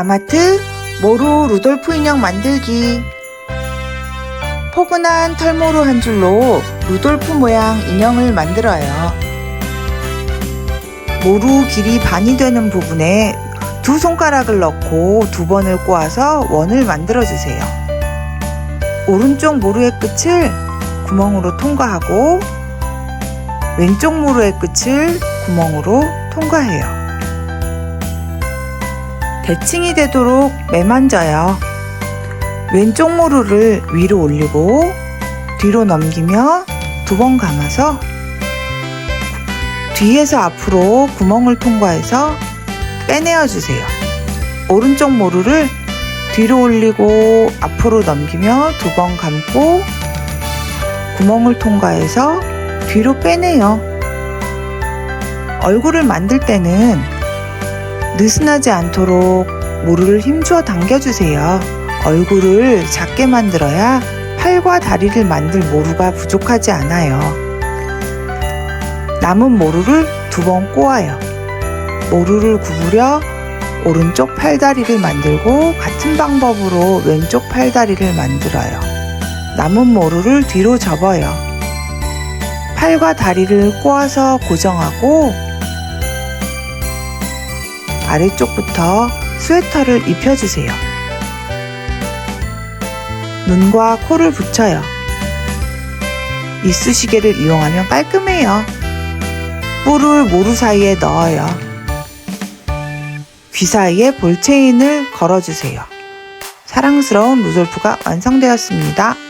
마마트 모루 루돌프 인형 만들기 포근한 털모루 한 줄로 루돌프 모양 인형을 만들어요. 모루 길이 반이 되는 부분에 두 손가락을 넣고 두 번을 꼬아서 원을 만들어 주세요. 오른쪽 모루의 끝을 구멍으로 통과하고 왼쪽 모루의 끝을 구멍으로 통과해요. 대칭이 되도록 매만져요. 왼쪽 모루를 위로 올리고 뒤로 넘기며 두 번 감아서 뒤에서 앞으로 구멍을 통과해서 빼내어 주세요. 오른쪽 모루를 뒤로 올리고 앞으로 넘기며 두 번 감고 구멍을 통과해서 뒤로 빼내요. 얼굴을 만들 때는 느슨하지 않도록 모루를 힘주어 당겨주세요. 얼굴을 작게 만들어야 팔과 다리를 만들 모루가 부족하지 않아요. 남은 모루를 두 번 꼬아요. 모루를 구부려 오른쪽 팔다리를 만들고 같은 방법으로 왼쪽 팔다리를 만들어요. 남은 모루를 뒤로 접어요. 팔과 다리를 꼬아서 고정하고 아래쪽부터 스웨터를 입혀주세요. 눈과 코를 붙여요. 이쑤시개를 이용하면 깔끔해요. 뿔을 모루 사이에 넣어요. 귀 사이에 볼체인을 걸어주세요. 사랑스러운 루돌프가 완성되었습니다.